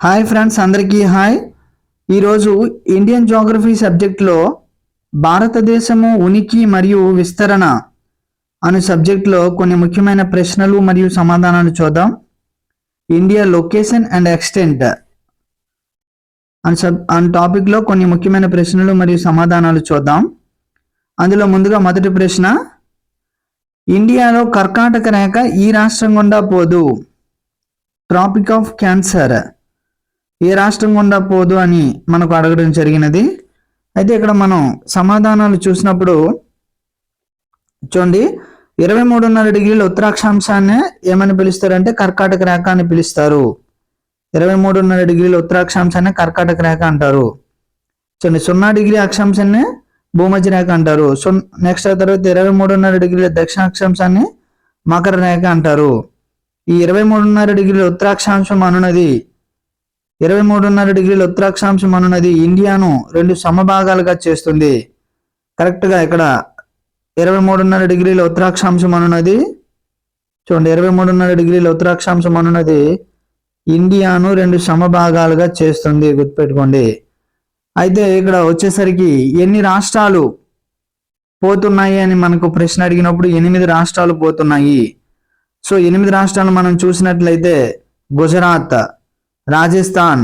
Hi friends అందరికీ hi ఈరోజు Indian geography సబ్జెక్ట్లో భారతదేశము ఉనికి మరియు విస్తరణ అనే సబ్జెక్ట్లో కొన్ని ముఖ్యమైన ప్రశ్నలు మరియు సమాధానాలు చూద్దాం. ఇండియా లొకేషన్ అండ్ ఎక్స్టెంట్ అని సబ్ అనే టాపిక్లో కొన్ని ముఖ్యమైన ప్రశ్నలు మరియు సమాధానాలు చూద్దాం. అందులో ముందుగా మొదటి ప్రశ్న ఇండియాలో కర్కాటక రేఖ ఈ రాష్ట్రం గుండా పోదు. ట్రాపిక్ ఆఫ్ క్యాన్సర్ ఏ రాష్ట్రం గుండా పోదు అని మనకు అడగడం జరిగినది. అయితే ఇక్కడ మనం సమాధానాలు చూసినప్పుడు చూడండి ఇరవై మూడున్నర డిగ్రీల ఉత్తరాక్షాంశాన్ని ఏమని పిలుస్తారంటే కర్కాటక రేఖ అని పిలుస్తారు. ఇరవై మూడున్నర డిగ్రీల ఉత్తరాక్షాంశాన్ని కర్కాటక రేఖ అంటారు. చూడండి సున్నా డిగ్రీ అక్షాంశాన్ని భూమధ్య రేఖ అంటారు. సున్ నెక్స్ట్ తర్వాత ఇరవై మూడున్నర డిగ్రీల దక్షిణాక్షాంశాన్ని మకర రేఖ అంటారు. ఈ ఇరవై మూడున్నర డిగ్రీల ఉత్తరాక్షాంశం అనున్నది ఇరవై మూడున్నర డిగ్రీల ఉత్తరాక్షాంశం అనున్నది ఇండియాను రెండు సమభాగాలుగా చేస్తుంది. కరెక్ట్గా ఇక్కడ ఇరవై మూడున్నర డిగ్రీల ఉత్తరాక్షాంశం అనున్నది చూడండి ఇరవై మూడున్నర డిగ్రీల ఉత్తరాక్షాంశం అనున్నది ఇండియాను రెండు సమభాగాలుగా చేస్తుంది గుర్తుపెట్టుకోండి. అయితే ఇక్కడ వచ్చేసరికి ఎన్ని రాష్ట్రాలు పోతున్నాయి అని మనకు ప్రశ్న అడిగినప్పుడు ఎనిమిది రాష్ట్రాలు పోతున్నాయి. సో ఎనిమిది రాష్ట్రాలు మనం చూసినట్లయితే గుజరాత్ రాజస్థాన్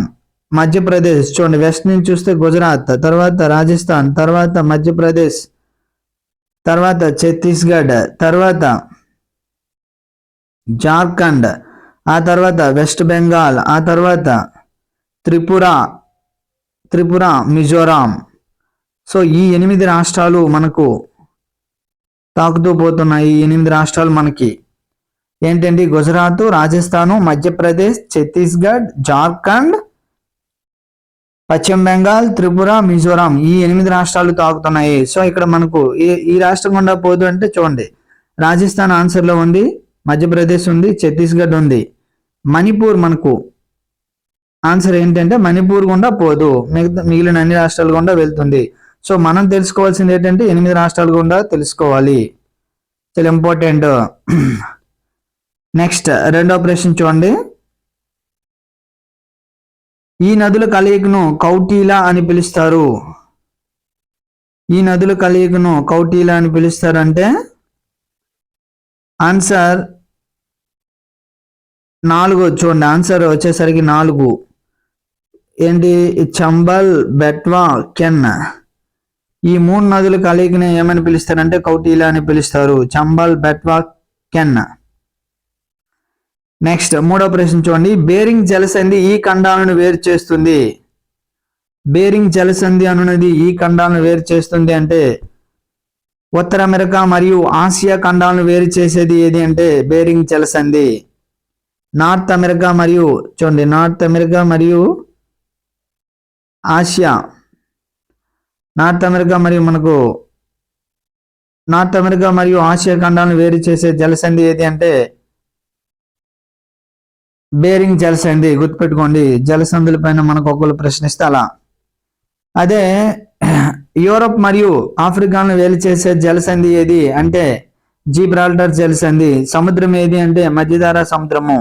మధ్యప్రదేశ్. చూడండి వెస్ట్ నుంచి చూస్తే గుజరాత్ తర్వాత రాజస్థాన్ తర్వాత మధ్యప్రదేశ్ తర్వాత ఛత్తీస్గఢ్ తర్వాత జార్ఖండ్ ఆ తర్వాత వెస్ట్ బెంగాల్ ఆ తర్వాత త్రిపుర త్రిపుర మిజోరాం. సో ఈ ఎనిమిది రాష్ట్రాలు మనకు తాకుతూ పోతున్నాయి. ఈ ఎనిమిది రాష్ట్రాలు మనకి ఏంటంటే గుజరాత్ రాజస్థాను మధ్యప్రదేశ్ ఛత్తీస్గఢ్ జార్ఖండ్ పశ్చిమ బెంగాల్ త్రిపుర మిజోరాం ఈ ఎనిమిది రాష్ట్రాలు తాకుతున్నాయి. సో ఇక్కడ మనకు ఈ ఈ రాష్ట్రం గుండా పోదు అంటే చూడండి. రాజస్థాన్ ఆన్సర్లో ఉంది మధ్యప్రదేశ్ ఉంది ఛత్తీస్గఢ్ ఉంది. మణిపూర్ మనకు ఆన్సర్ ఏంటంటే మణిపూర్ గుండా పోదు. మిగతా మిగిలిన అన్ని రాష్ట్రాల గుండా వెళ్తుంది. సో మనం తెలుసుకోవాల్సింది ఏంటంటే ఎనిమిది రాష్ట్రాల గుండా తెలుసుకోవాలి. చాలా ఇంపార్టెంట్ నెక్స్ట్ రెండో ప్రశ్న చూడండి. ఈ నదుల కలయికను కౌటీల అని పిలుస్తారు. ఈ నదుల కలయికను కౌటీల అని పిలుస్తారు అంటే ఆన్సర్ నాలుగు చూడండి. ఆన్సర్ వచ్చేసరికి నాలుగు. ఏంటి? చంబల్ బెట్వా కెన్. ఈ మూడు నదుల కలయికని ఏమని పిలుస్తారంటే కౌటీల అని పిలుస్తారు. చంబల్ బెట్వా కెన్. నెక్స్ట్ మూడో ప్రశ్న చూడండి. బేరింగ్ జలసంధి ఈ ఖండాలను వేరు చేస్తుంది. బేరింగ్ జలసంధి అనున్నది ఈ ఖండాలను వేరు చేస్తుంది అంటే ఉత్తర అమెరికా మరియు ఆసియా ఖండాలను వేరు చేసేది ఏది అంటే బేరింగ్ జలసంధి. నార్త్ అమెరికా మరియు చూడండి నార్త్ అమెరికా మరియు ఆసియా. నార్త్ అమెరికా మరియు మనకు నార్త్ అమెరికా మరియు ఆసియా ఖండాలను వేరు చేసే జలసంధి ఏది అంటే బేరింగ్ జలసంధి గుర్తుపెట్టుకోండి. జలసంధుల పైన మనకు ఒకళ్ళు ప్రశ్నిస్తే అలా. అదే యూరప్ మరియు ఆఫ్రికాను వేలు చేసే జలసంధి ఏది అంటే జీబ్రాల్టర్ జలసంధి సముద్రం ఏది అంటే మధ్యధార సముద్రము.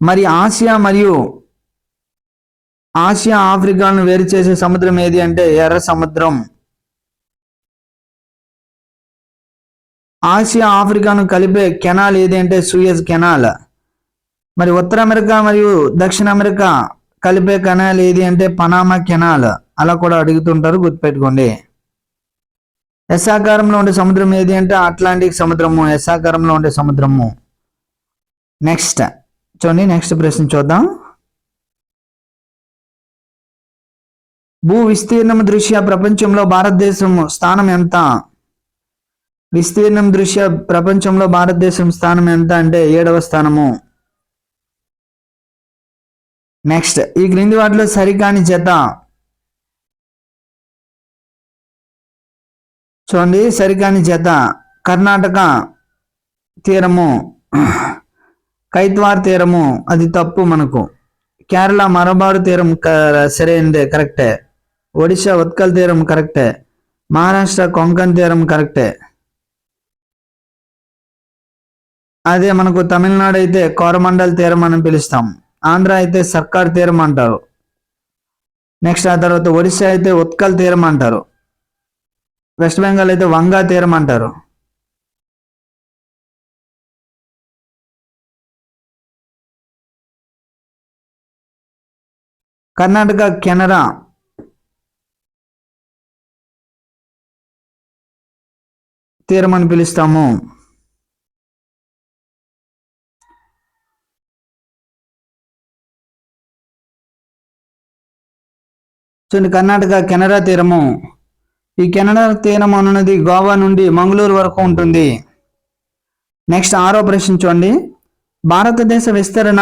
మరి ఆసియా మరియు ఆసియా ఆఫ్రికాను వేరు చేసే సముద్రం ఏది అంటే ఎర్ర సముద్రం. ఆసియా ఆఫ్రికాను కలిపే కెనాల్ ఏది అంటే సూయజ్ కెనాల్. మరి ఉత్తర అమెరికా మరియు దక్షిణ అమెరికా కలిపే కెనాల్ ఏది అంటే పనామా కెనాల్. అలా కూడా అడుగుతుంటారు గుర్తుపెట్టుకోండి. ఎస్సాకారంలో ఉండే సముద్రం ఏది అంటే అట్లాంటిక్ సముద్రము ఎస్సాకారంలో ఉండే సముద్రము. నెక్స్ట్. చూడండి నెక్స్ట్ ప్రశ్న చూద్దాం. భూ విస్తీర్ణం దృష్ట్యా ప్రపంచంలో భారతదేశం స్థానం ఎంత? విస్తీర్ణం దృష్ట్యా ప్రపంచంలో భారతదేశం స్థానం ఎంత అంటే ఏడవ స్థానము. నెక్స్ట్ ఈ క్రింది వాటిలో సరికాని జత. చూడండి సరికాని జత. కర్ణాటక తీరము. కైత్వార్ తీరము. అది తప్పు మనకు. కేరళ మరబారు తీరం సరైనదే కరెక్టే. ఒడిశా ఉత్కల్ తీరం కరెక్టే. మహారాష్ట్ర కొంకన్ తీరం కరెక్టే. అదే మనకు తమిళనాడు అయితే కోరమండల్ తీరం అని పిలుస్తాం. ఆంధ్ర అయితే సర్కార్ తీరం అంటారు. నెక్స్ట్ ఆ తర్వాత ఒడిశా అయితే ఉత్కల్ తీరం అంటారు. వెస్ట్ బెంగాల్ అయితే వంగా తీరం అంటారు. కర్ణాటక కెనరా. తీరం అని పిలుస్తాము. చూడండి కర్ణాటక కెనరా తీరము. ఈ కెనడా తీరం అనున్నది గోవా నుండి మంగళూరు వరకు ఉంటుంది. నెక్స్ట్ ఆరో ప్రశ్న చూడండి. భారతదేశ విస్తరణ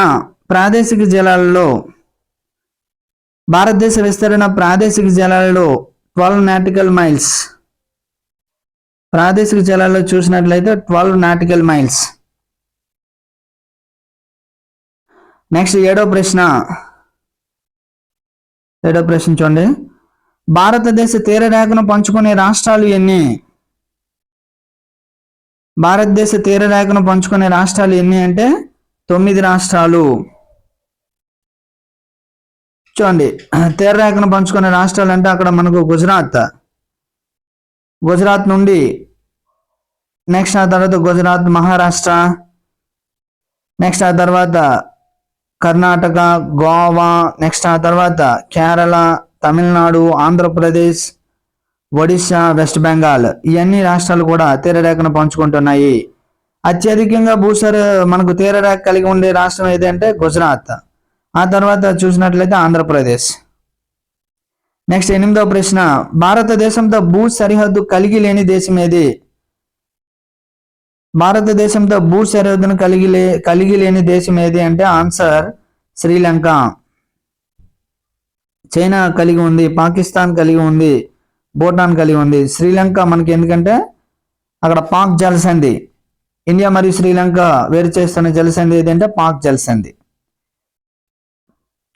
ప్రాదేశిక జలాలలో భారతదేశ విస్తరణ ప్రాదేశిక జలాలలో ట్వెల్వ్ నాటికల్ మైల్స్. ప్రాదేశిక జలాల్లో చూసినట్లయితే ట్వెల్వ్ నాటికల్ మైల్స్. నెక్స్ట్ ఏడో ప్రశ్న. ఏడో ప్రశ్న చూడండి. భారతదేశ తీరరేఖను పంచుకునే రాష్ట్రాలు ఎన్ని? భారతదేశ తీరరేఖను పంచుకునే రాష్ట్రాలు ఎన్ని అంటే తొమ్మిది రాష్ట్రాలు. చూడండి. తీరరేఖను పంచుకునే రాష్ట్రాలు అంటే అక్కడ మనకు గుజరాత్. గుజరాత్ నుండి నెక్స్ట్ ఆ తర్వాత గుజరాత్ మహారాష్ట్ర. నెక్స్ట్ ఆ తర్వాత కర్ణాటక గోవా నెక్స్ట్ ఆ తర్వాత కేరళ తమిళనాడు ఆంధ్రప్రదేశ్ ఒడిశా వెస్ట్ బెంగాల్ ఇవన్నీ రాష్ట్రాలు కూడా తీరరేఖను పంచుకుంటున్నాయి. అత్యధికంగా భూసర మనకు తీరరేఖ కలిగి ఉండే రాష్ట్రం ఏదంటే గుజరాత్. ఆ తర్వాత చూసినట్లయితే ఆంధ్రప్రదేశ్. నెక్స్ట్ ఎనిమిదవ ప్రశ్న భారతదేశంతో భూ సరిహద్దు కలిగి లేని దేశం ఏది? భారతదేశంతో భూ సరిహద్దును కలిగి లే కలిగి లేని దేశం ఏది అంటే ఆన్సర్ శ్రీలంక. చైనా కలిగి ఉంది పాకిస్తాన్ కలిగి ఉంది భూటాన్ కలిగి ఉంది. శ్రీలంక మనకి ఎందుకంటే అక్కడ పాక్ జలసంధి. ఇండియా మరియు శ్రీలంక వేరు చేస్తున్న జలసంధి ఏదంటే పాక్ జలసంధి.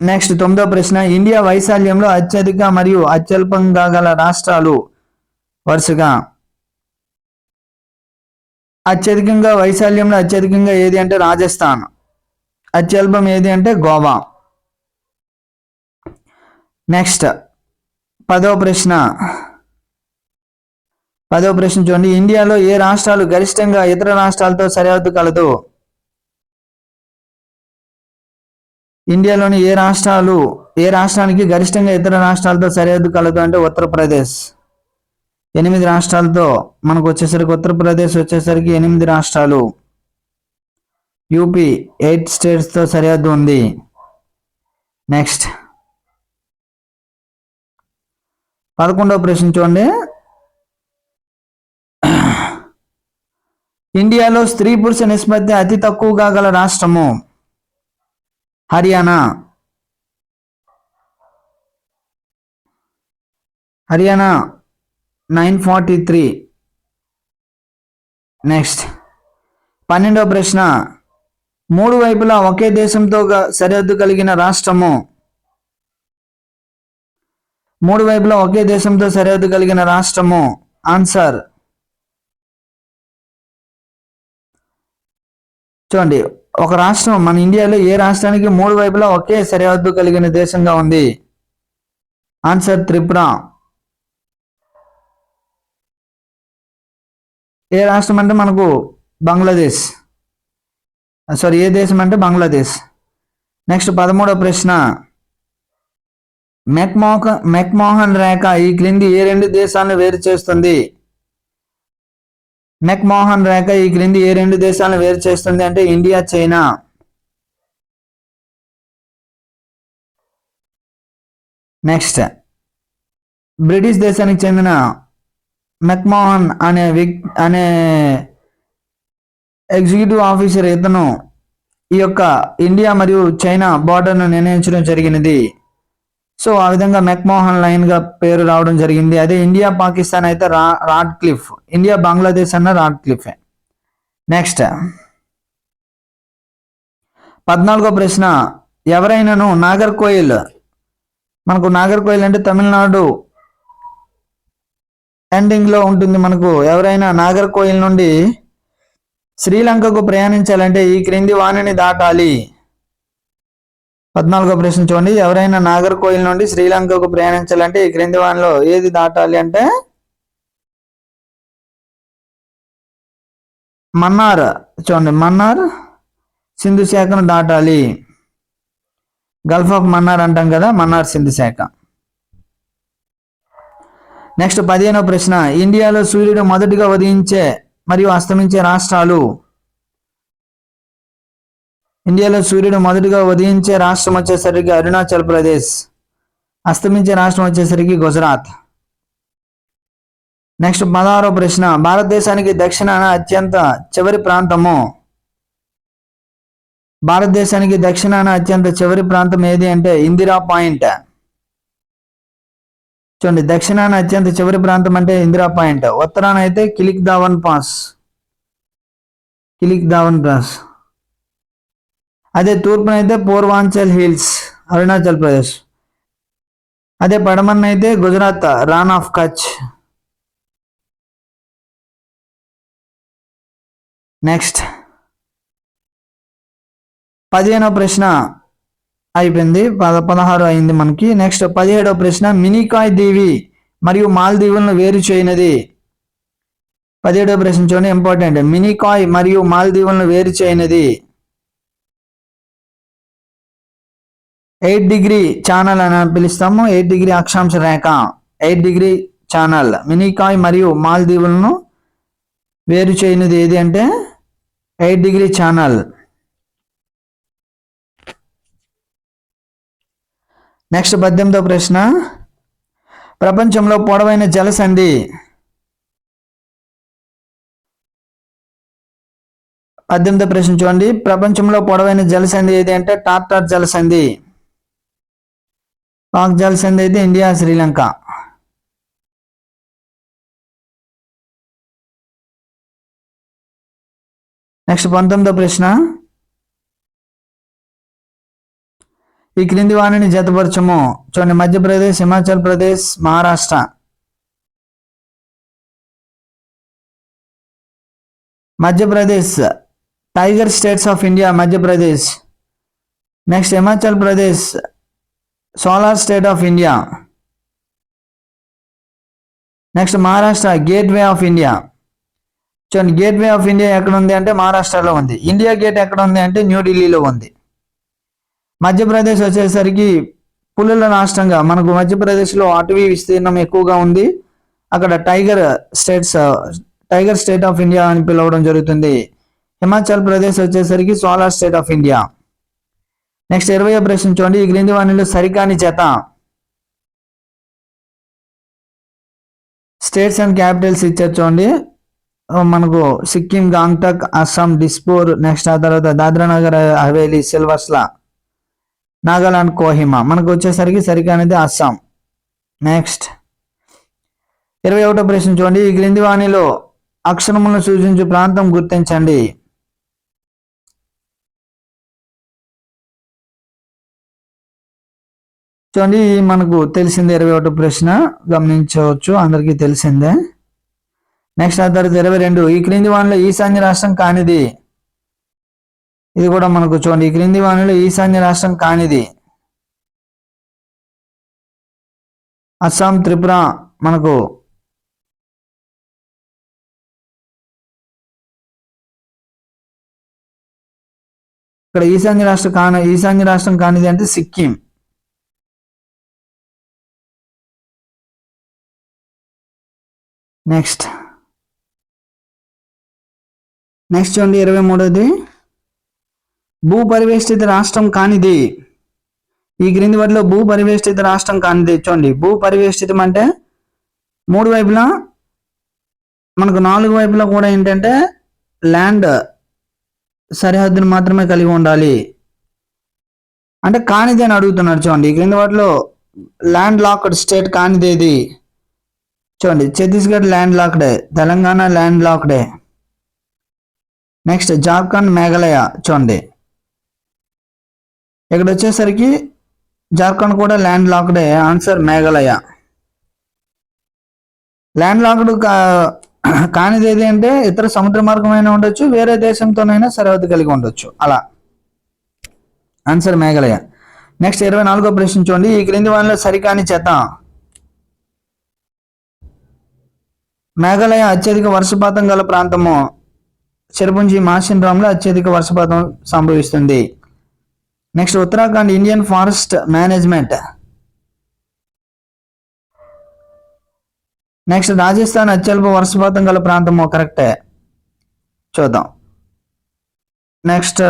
నెక్స్ట్ తొమ్మిదో ప్రశ్న ఇండియా వైశాల్యంలో అత్యధిక మరియు అత్యల్పంగా గల రాష్ట్రాలు వరుసగా. అత్యధికంగా వైశాల్యంలో అత్యధికంగా ఏది అంటే రాజస్థాన్. అత్యల్పం ఏది అంటే గోవా. నెక్స్ట్ పదో ప్రశ్న. పదో ప్రశ్న చూడండి. ఇండియాలో ఏ రాష్ట్రాలు గరిష్టంగా ఇతర రాష్ట్రాలతో సరిహద్దు కలదు? ఇండియాలోని ఏ రాష్ట్రాలు ఏ రాష్ట్రానికి గరిష్టంగా ఇతర రాష్ట్రాలతో సరిహద్దు కలదు అంటే ఉత్తరప్రదేశ్. ఎనిమిది రాష్ట్రాలతో మనకు వచ్చేసరికి ఉత్తరప్రదేశ్ వచ్చేసరికి ఎనిమిది రాష్ట్రాలు. యూపీ ఎయిట్ స్టేట్స్తో సరిహద్దు ఉంది. నెక్స్ట్. పదకొండవ ప్రశ్న చూడండి. ఇండియాలో స్త్రీ పురుష నిష్పత్తి అతి తక్కువగా గల రాష్ట్రము Haryana. Haryana nine forty three. Next పన్నెండవ ప్రశ్న. మూడు వైపులా ఒకే దేశంతో సరిహద్దు కలిగిన రాష్ట్రము. మూడు వైపులా ఒకే దేశంతో సరిహద్దు కలిగిన రాష్ట్రము. ఆన్సర్ చూడండి ఒక రాష్ట్రం మన ఇండియాలో ఏ రాష్ట్రానికి మూడు వైపులా ఒకే సరిహద్దు కలిగిన దేశంగా ఉంది? ఆన్సర్ త్రిపుర. ఏ రాష్ట్రం అంటే మనకు బంగ్లాదేశ్. సారీ ఏ దేశం అంటే బంగ్లాదేశ్. నెక్స్ట్ పదమూడవ ప్రశ్న. మెక్మోహ మెక్మోహన్ రేఖ ఈ క్రింది ఏ రెండు దేశాలను వేరు చేస్తుంది? మెక్మోహన్ రేఖ ఈ క్రింది ఏ రెండు దేశాలను వేరు చేస్తుంది అంటే ఇండియా చైనా. నెక్స్ట్. బ్రిటిష్ దేశానికి చెందిన మెక్మోహన్ అనే వ్యక్తి అనే ఎగ్జిక్యూటివ్ ఆఫీసర్ ఇతను ఈ యొక్క ఇండియా మరియు చైనా బార్డర్ను నిర్ణయించడం జరిగినది. సో ఆ విధంగా మెక్మోహన్ లైన్గా పేరు రావడం జరిగింది. అదే ఇండియా పాకిస్తాన్ అయితే రా రాడ్ క్లిఫ్ ఇండియా బంగ్లాదేశ్ అన్న రాడ్ క్లిఫ్ నెక్స్ట్. పద్నాలుగో ప్రశ్న. ఎవరైనాను నాగర్కోయిల్ మనకు నాగర్కోయిల్ అంటే తమిళనాడు ల్యాండింగ్లో ఉంటుంది మనకు. ఎవరైనా నాగర్కోయిల్ నుండి శ్రీలంకకు ప్రయాణించాలంటే ఈ క్రింది వాణిని దాటాలి. పద్నాలుగో ప్రశ్న చూడండి. ఎవరైనా నాగర్కోయిల్ నుండి శ్రీలంకకు ప్రయాణించాలంటే ఈ క్రింది వాణిలో ఏది దాటాలి అంటే మన్నార్. చూడండి. మన్నార్ సింధు శాఖను దాటాలి. గల్ఫ్ ఆఫ్ మన్నార్ అంటాం కదా. మన్నార్ సింధు శాఖ. నెక్స్ట్ పదిహేనవ ప్రశ్న. ఇండియాలో సూర్యుడు మొదటిగా ఉదయించే మరియు అస్తమించే రాష్ట్రాలు? ఇండియాలో సూర్యుడు మొదటిగా ఉదయించే రాష్ట్రం వచ్చేసరికి అరుణాచల్ ప్రదేశ్. అస్తమించే రాష్ట్రం వచ్చేసరికి గుజరాత్. నెక్స్ట్ పదహారో ప్రశ్న. భారతదేశానికి దక్షిణాన అత్యంత చివరి ప్రాంతము? భారతదేశానికి దక్షిణాన అత్యంత చివరి ప్రాంతం ఏది అంటే ఇందిరా పాయింట్. చూడండి దక్షిణాన అత్యంత చివరి ప్రాంతం అంటే ఇందిరా పాయింట్. ఉత్తరాన అయితే కిలిక్ దావన్ పాస్. కిలిక్ దావన్ పాస్. అదే తూర్పున అయితే పూర్వాంచల్ హిల్స్ అరుణాచల్ ప్రదేశ్. అదే పడమన్న అయితే గుజరాత్ రాన్ ఆఫ్ కచ్. నెక్స్ట్. పదిహేనవ ప్రశ్న. అయిపోయింది. పద పదహారు అయింది మనకి. నెక్స్ట్ పదిహేడవ ప్రశ్న మినికాయ్ దీవి మరియు మాల్దీవులను వేరు చేయనది. పదిహేడవ ప్రశ్న చూడండి ఇంపార్టెంట్ మినికాయ్ మరియు మాల్దీవులను వేరు చేయనది. ఎయిట్ డిగ్రీ ఛానల్ అని పిలుస్తాము. ఎయిట్ డిగ్రీ అక్షాంశ రేఖ. Eight degree channel. మినికాయ్ మరియు మాల్దీవులను వేరు చేయనిది ఏది అంటే ఎయిట్ డిగ్రీ ఛానల్. నెక్స్ట్ పద్దెనిమిదో ప్రశ్న. ప్రపంచంలో పొడవైన జలసంధి. పద్దెనిమిదో ప్రశ్న చూడండి. ప్రపంచంలో పొడవైన జలసంధి ఏది అంటే టార్టార్ జలసంధి. పాక్ జలసంధి అయితే ఇండియా శ్రీలంక. నెక్స్ట్ పంతొమ్మిదో ప్రశ్న. ఈ క్రింది వాణిని జతపరచము. చూడండి Madhya Pradesh Himachal Pradesh Maharashtra. Madhya Pradesh tiger states of India Madhya Pradesh. Next Himachal Pradesh solar state of India. Next Maharashtra gateway of India. చూడండి గేట్ వే ఆఫ్ ఇండియా ఎక్కడ ఉంది అంటే మహారాష్ట్రలో ఉంది. ఇండియా గేట్ ఎక్కడ ఉంది అంటే న్యూఢిల్లీలో ఉంది. మధ్యప్రదేశ్ వచ్చేసరికి పులుల రాష్ట్రంగా మనకు మధ్యప్రదేశ్లో అటవీ విస్తీర్ణం ఎక్కువగా ఉంది. అక్కడ tiger states tiger state of India అని పిలవడం జరుగుతుంది. హిమాచల్ ప్రదేశ్ వచ్చేసరికి solar state of India. Next ఇరవై ప్రశ్న చూడండి. ఈ క్రింది వాణిలో సరికాని చేత స్టేట్స్ అండ్ క్యాపిటల్స్ ఇచ్చారు చూడండి. మనకు సిక్కిం గాంగ్టక్ అస్సాం డిస్పూర్ నెక్స్ట్ ఆ తర్వాత దాద్రా నగర్ హవేలీ సిల్వర్స్లా నాగాలాండ్ కోహిమా. మనకు వచ్చేసరికి సరికానిది అస్సాం. నెక్స్ట్ ఇరవై ఒకటో ప్రశ్న చూడండి. ఈ క్రింది వాణిలో అక్షరములను సూచించు ప్రాంతం గుర్తించండి. చూడండి మనకు తెలిసిందే ఇరవై ఒకటో ప్రశ్న. గమనించవచ్చు. అందరికీ తెలిసిందే. నెక్స్ట్ ఆ తర్వాత ఇరవై రెండు. ఈ క్రింది వాణిలో ఈశాన్య రాష్ట్రం కానిది. ఇది కూడా మనకు చూడండి ఈ క్రింది వాణిలో ఈశాన్య రాష్ట్రం కానిది. అస్సాం త్రిపుర మనకు ఇక్కడ ఈశాన్య రాష్ట్రం కాని ఈశాన్య రాష్ట్రం కానిది అంటే సిక్కిం. నెక్స్ట్. నెక్స్ట్ చూడండి ఇరవై మూడోది. భూ పరివేష్టిత రాష్ట్రం కానిది. ఈ క్రింది వాటిలో భూపరివేష్టిత రాష్ట్రం కానిది. చూడండి భూపరివేష్టితం అంటే మూడు వైపులా మనకు నాలుగు వైపులా కూడా ఏంటంటే ల్యాండ్ సరిహద్దును మాత్రమే కలిగి ఉండాలి. అంటే కానిది అని అడుగుతున్నారు చూడండి ఈ క్రింది వాటిలో ల్యాండ్ లాక్డ్ స్టేట్ కానిదేది చూడండి ఛత్తీస్గఢ్ ల్యాండ్ లాక్డే తెలంగాణ ల్యాండ్ లాక్డే నెక్స్ట్ జార్ఖండ్ మేఘాలయ చూడండి. ఇక్కడ వచ్చేసరికి జార్ఖండ్ కూడా ల్యాండ్ లాక్డే ఆన్సర్ మేఘాలయ. ల్యాండ్ లాక్డ్ కా కానిది ఏది అంటే ఇతర సముద్ర మార్గమైనా ఉండొచ్చు వేరే దేశంతోనైనా సరిహద్దు కలిగి ఉండొచ్చు. అలా. ఆన్సర్ మేఘాలయ. నెక్స్ట్ ఇరవై నాలుగో ప్రశ్న చూడండి. ఈ క్రింది వానిలో సరికాని చెత్త. మేఘాలయ అత్యధిక వర్షపాతం గల ప్రాంతము. చిరపుంజి మాసిన్ రామ్లో అత్యధిక వర్షపాతం సంభవిస్తుంది. Next Uttarakhand Indian forest management. Next Rajasthan అత్యల్ప వర్షపాతం గల ప్రాంతము కరెక్టే. చూద్దాం. నెక్స్ట్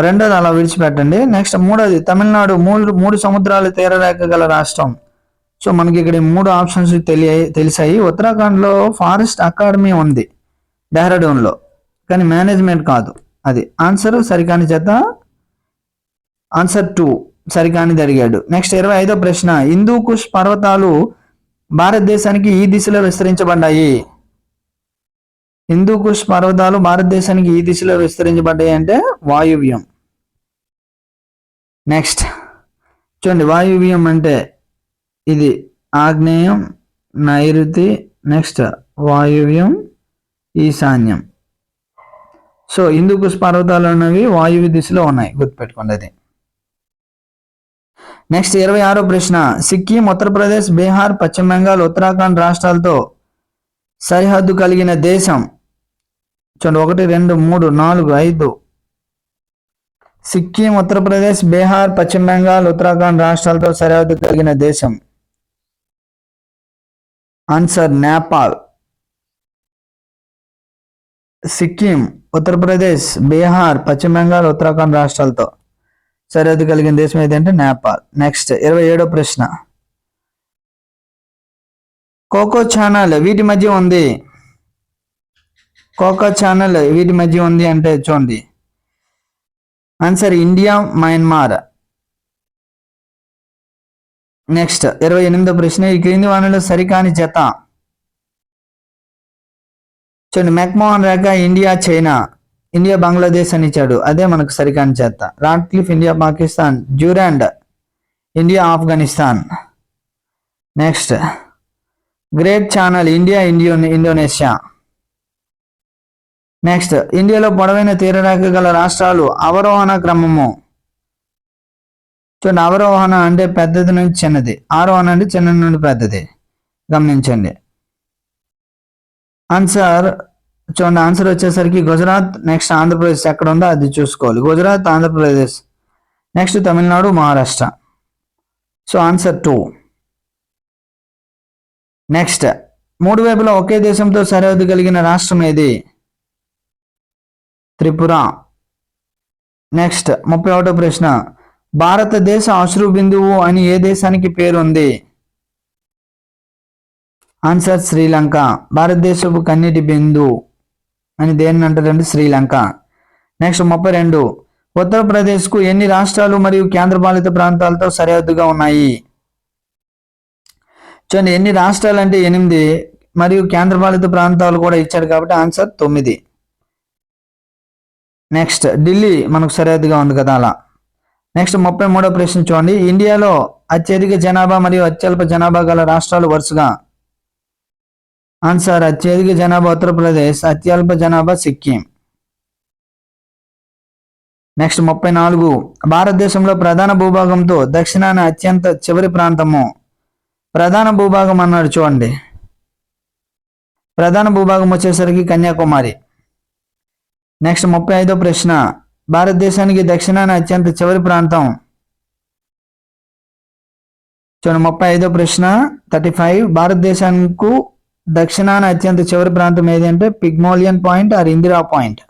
రెండోది అలా విడిచిపెట్టండి. నెక్స్ట్ మూడోది తమిళనాడు మూడు మూడు సముద్రాలు తీరరేఖ గల రాష్ట్రం. సో మనకి ఇక్కడ మూడు ఆప్షన్స్ తెలియ తెలిసాయి. ఉత్తరాఖండ్లో ఫారెస్ట్ అకాడమీ ఉంది డెహ్రాడూన్లో. కానీ మేనేజ్మెంట్ కాదు. అది ఆన్సర్ సరికాని చేత ఆన్సర్ టూ సరికానిది అడిగాడు నెక్స్ట్ ఇరవై ఐదో ప్రశ్న. హిందూ కుష్ పర్వతాలు భారతదేశానికి ఈ దిశలో విస్తరించబడ్డాయి. హిందూ కుష్ పర్వతాలు భారతదేశానికి ఈ దిశలో విస్తరించబడ్డాయి అంటే వాయువ్యం. నెక్స్ట్ చూడండి వాయువ్యం అంటే ఇది ఆగ్నేయం నైరుతి నెక్స్ట్ వాయువ్యం ఈశాన్యం. సో హిందూకుష్ పర్వతాలు ఉన్నవి వాయువ్య దిశలో ఉన్నాయి గుర్తుపెట్టుకోండి అది నెక్స్ట్ ఇరవై ఆరో ప్రశ్న. సిక్కిం ఉత్తరప్రదేశ్ బీహార్ పశ్చిమ బెంగాల్ ఉత్తరాఖండ్ రాష్ట్రాలతో సరిహద్దు కలిగిన దేశం. చూడండి ఒకటి రెండు మూడు నాలుగు ఐదు. సిక్కిం ఉత్తరప్రదేశ్ బీహార్ పశ్చిమ బెంగాల్ ఉత్తరాఖండ్ రాష్ట్రాలతో సరిహద్దు కలిగిన దేశం. ఆన్సర్ నేపాల్. సిక్కిం ఉత్తరప్రదేశ్ బీహార్ పశ్చిమ బెంగాల్ ఉత్తరాఖండ్ రాష్ట్రాలతో సరిహద్దు కలిగిన దేశం ఏదంటే నేపాల్. నెక్స్ట్ ఇరవై ఏడో ప్రశ్న. కోకో ఛానల్ వీటి మధ్య ఉంది. కోకో ఛానల్ వీటి మధ్య ఉంది అంటే చూడండి. Answer India Myanmar. నెక్స్ట్ ఇరవై ఎనిమిదో ప్రశ్న. ఈ క్రింది వానలో సరికాని జత. చూడండి మెక్మోహన్ రేఖ ఇండియా చైనా ఇండియా బంగ్లాదేశ్ అని ఇచ్చాడు. అదే మనకు సరికాని చేత. Radcliffe India Pakistan Durand India Afghanistan next great channel India ఇండియో Indonesia next ఇండియాలో పొడవైన తీరరేఖ గల రాష్ట్రాలు అవరోహణ క్రమము. చూడండి అవరోహణ అంటే పెద్దది నుంచి చిన్నది. ఆరోహణ అంటే చిన్న నుండి పెద్దది. గమనించండి. ఆన్సర్ చూడండి ఆన్సర్ వచ్చేసరికి గుజరాత్ నెక్స్ట్ ఆంధ్రప్రదేశ్ ఎక్కడ ఉందో అది చూసుకోవాలి. Gujarat Andhra Pradesh next Tamil Nadu Maharashtra. So answer two next మూడు వైపులా ఒకే దేశంతో సరిహద్దు కలిగిన రాష్ట్రం ఏది? త్రిపుర. నెక్స్ట్ ముప్పై ఒకటో ప్రశ్న. భారతదేశ అశ్రు బిందువు అని ఏ దేశానికి పేరు ఉంది? ఆన్సర్ శ్రీలంక. భారతదేశపు కన్నీటి బిందు అని దేన్ని అంటారంటే శ్రీలంక. నెక్స్ట్ ముప్పై రెండు. ఉత్తరప్రదేశ్కు ఎన్ని రాష్ట్రాలు మరియు కేంద్రపాలిత ప్రాంతాలతో సరిహద్దుగా ఉన్నాయి? చూడండి ఎన్ని రాష్ట్రాలు అంటే ఎనిమిది మరియు కేంద్రపాలిత ప్రాంతాలు కూడా ఇచ్చాడు కాబట్టి ఆన్సర్ తొమ్మిది. నెక్స్ట్ ఢిల్లీ మనకు సరిహద్దుగా ఉంది కదా అలా. నెక్స్ట్ ముప్పై మూడో ప్రశ్న చూడండి. ఇండియాలో అత్యధిక జనాభా మరియు అత్యల్ప జనాభా గల రాష్ట్రాలు వరుసగా ఆన్సర్ అత్యధిక జనాభా ఉత్తరప్రదేశ్ అత్యల్ప జనాభా సిక్కిం నెక్స్ట్ ముప్పై నాలుగు. భారతదేశంలో ప్రధాన భూభాగంతో దక్షిణాన అత్యంత చివరి ప్రాంతము. ప్రధాన భూభాగం అన్నారు చూడండి. ప్రధాన భూభాగం వచ్చేసరికి కన్యాకుమారి. నెక్స్ట్ ముప్పై ఐదో ప్రశ్న. భారతదేశానికి దక్షిణాన అత్యంత చివరి ప్రాంతం. చూడండి ముప్పై ఐదో ప్రశ్న. Thirty five. భారతదేశానికి దక్షిణాన అత్యంత చివరి ప్రాంతం ఏది అంటే Pygmalion point or Indira point.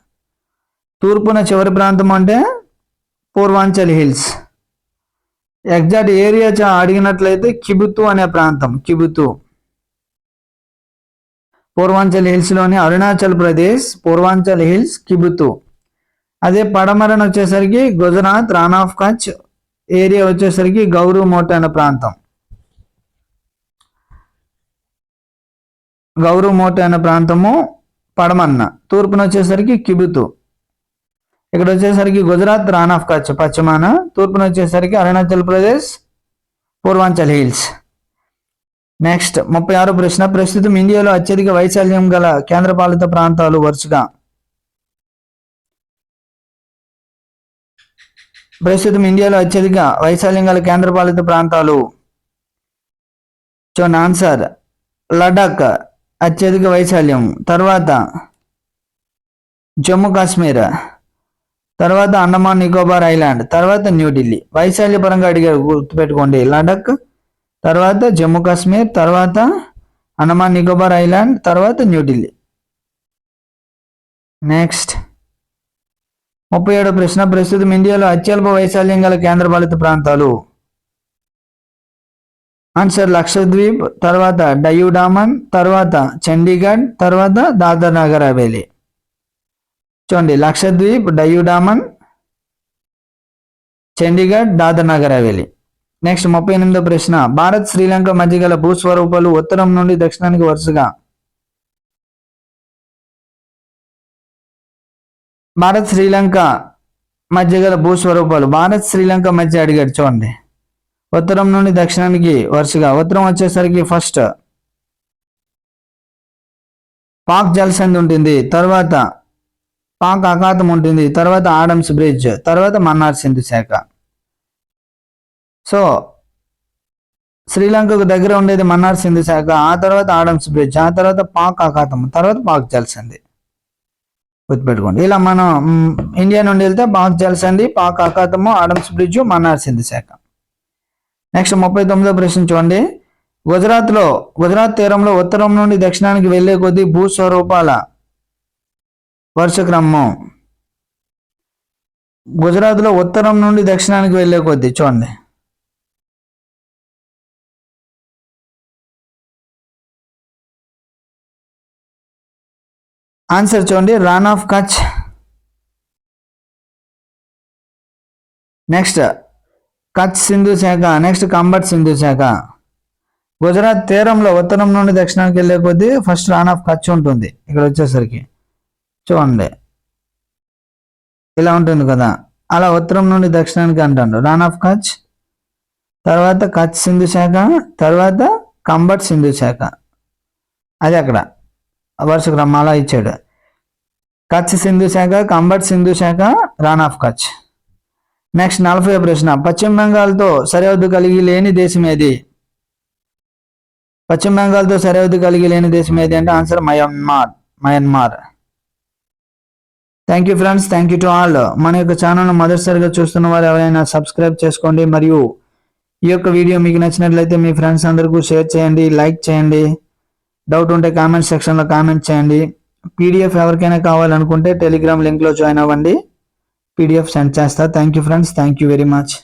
తూర్పున చివరి ప్రాంతం అంటే పూర్వాంచల్ హిల్స్. ఎగ్జాక్ట్ ఏరియా చా అడిగినట్లయితే కిబుతు అనే ప్రాంతం కిబుతు. పూర్వాంచల్ హిల్స్లోని అరుణాచల్ ప్రదేశ్ పూర్వాంచల్ హిల్స్ కిబుతు. అదే పడమరన వచ్చేసరికి గుజరాత్ రాన్ ఆఫ్ కచ్ ఏరియా వచ్చేసరికి గౌరవ్ మోట అనే ప్రాంతం. గౌరవ మోట అనే ప్రాంతము పడమన్న. తూర్పున వచ్చేసరికి కిబుతు. ఇక్కడ వచ్చేసరికి గుజరాత్ రాన్ ఆఫ్ కచ్ పశ్చిమాన. తూర్పున వచ్చేసరికి అరుణాచల్ ప్రదేశ్ పూర్వాంచల్ హిల్స్. నెక్స్ట్ ముప్పై ఆరో ప్రశ్న. ప్రస్తుతం ఇండియాలో అత్యధిక వైశాల్యం గల కేంద్రపాలిత ప్రాంతాలు వరుసగా. ప్రస్తుతం ఇండియాలో అత్యధిక వైశాల్యం గల కేంద్రపాలిత ప్రాంతాలు. చూడండి ఆన్సర్ లడాక్. అత్యధిక వైశాల్యం. తర్వాత జమ్మూ కాశ్మీర్. తర్వాత అండమాన్ నికోబార్ ఐలాండ్. తర్వాత న్యూఢిల్లీ వైశాల్య పరంగా అడిగారు గుర్తుపెట్టుకోండి. లడక్ తర్వాత జమ్మూ కాశ్మీర్ తర్వాత అండమాన్ నికోబార్ ఐలాండ్ తర్వాత న్యూఢిల్లీ నెక్స్ట్ ముప్పై ఏడో ప్రశ్న. ప్రస్తుతం ఇండియాలో అత్యల్ప వైశాల్యం గల కేంద్రపాలిత ప్రాంతాలు. ఆన్సర్ లక్షద్వీప్ తర్వాత డయూ డామన్ తర్వాత చండీగఢ్ తర్వాత దాదర్ నగర్ హవేలీ. చూడండి లక్షద్వీప్ డయూ డామన్ చండీగఢ్ దాదర్ నగర్ హవేలీ. నెక్స్ట్ ముప్పై ఎనిమిదో ప్రశ్న. భారత్ శ్రీలంక మధ్య గల భూస్వరూపాలు ఉత్తరం నుండి దక్షిణానికి వరుసగా. భారత్ శ్రీలంక మధ్య గల భూస్వరూపాలు. భారత్ శ్రీలంక మధ్య అడిగాడు చూడండి. ఉత్తరం నుండి దక్షిణానికి వరుసగా. ఉత్తరం వచ్చేసరికి ఫస్ట్ పాక్ జలసంధి ఉంటుంది. తర్వాత పాక్ అఖాతం ఉంటుంది. తర్వాత ఆడమ్స్ బ్రిడ్జ్. తర్వాత మన్నార్ సింధు శాఖ. సో శ్రీలంకకు దగ్గర ఉండేది మన్నార్ సింధు శాఖ ఆ తర్వాత ఆడమ్స్ బ్రిడ్జ్ ఆ తర్వాత పాక్ అఖాతం తర్వాత పాక్ జలసంధి. గుర్తుపెట్టుకోండి. ఇలా మనం ఇండియా నుండి వెళ్తే పాక్ జలసంధి పాక్ అఖాతము ఆడమ్స్ బ్రిడ్జ్ మన్నార్ సింధు శాఖ. నెక్స్ట్ ముప్పై తొమ్మిదో ప్రశ్న చూడండి. గుజరాత్లో గుజరాత్ తీరంలో ఉత్తరం నుండి దక్షిణానికి వెళ్ళే కొద్దీ భూస్వరూపాల వరుస క్రమం. గుజరాత్లో ఉత్తరం నుండి దక్షిణానికి వెళ్ళే కొద్దీ చూడండి. ఆన్సర్ చూడండి రాన్ ఆఫ్ కచ్. నెక్స్ట్ కచ్ సింధు శాఖ నెక్స్ట్ కంబట్ సింధు శాఖ. గుజరాత్ తీరంలో ఉత్తరం నుండి దక్షిణానికి వెళ్ళే కొద్దీ ఫస్ట్ రాన్ ఆఫ్ కచ్ ఉంటుంది. ఇక్కడ వచ్చేసరికి చూడండి. ఇలా ఉంటుంది కదా. అలా ఉత్తరం నుండి దక్షిణానికి అంటాడు. రాన్ ఆఫ్ కచ్. తర్వాత కచ్ సింధు శాఖ తర్వాత కంబట్ సింధు శాఖ. అది అక్కడ. వరుస క్రమం అలా ఇచ్చాడు. కచ్ సింధు శాఖ కంబట్ సింధు శాఖ రాన్ ఆఫ్ కచ్. నెక్స్ట్ నలభై ప్రశ్న పశ్చిమ బెంగాల్తో సరిహద్దు కలిగి లేని దేశం ఏది పశ్చిమ బెంగాల్తో సరిహద్దు కలిగి లేని దేశం ఏది అంటే answer Myanmar Myanmar thank you friends thank you to all మన యొక్క ఛానల్ మొదటిసారిగా చూస్తున్న వారు ఎవరైనా సబ్స్క్రైబ్ చేసుకోండి. మరియు ఈ యొక్క వీడియో మీకు నచ్చినట్లయితే మీ ఫ్రెండ్స్ అందరికీ షేర్ చేయండి లైక్ చేయండి. డౌట్ ఉంటే కామెంట్ సెక్షన్లో కామెంట్ చేయండి. పీడిఎఫ్ ఎవరికైనా కావాలనుకుంటే టెలిగ్రామ్ లింక్లో జాయిన్ అవ్వండి. పీడిఎఫ్ సెండ్ చేస్తా. Thank you friends thank you very much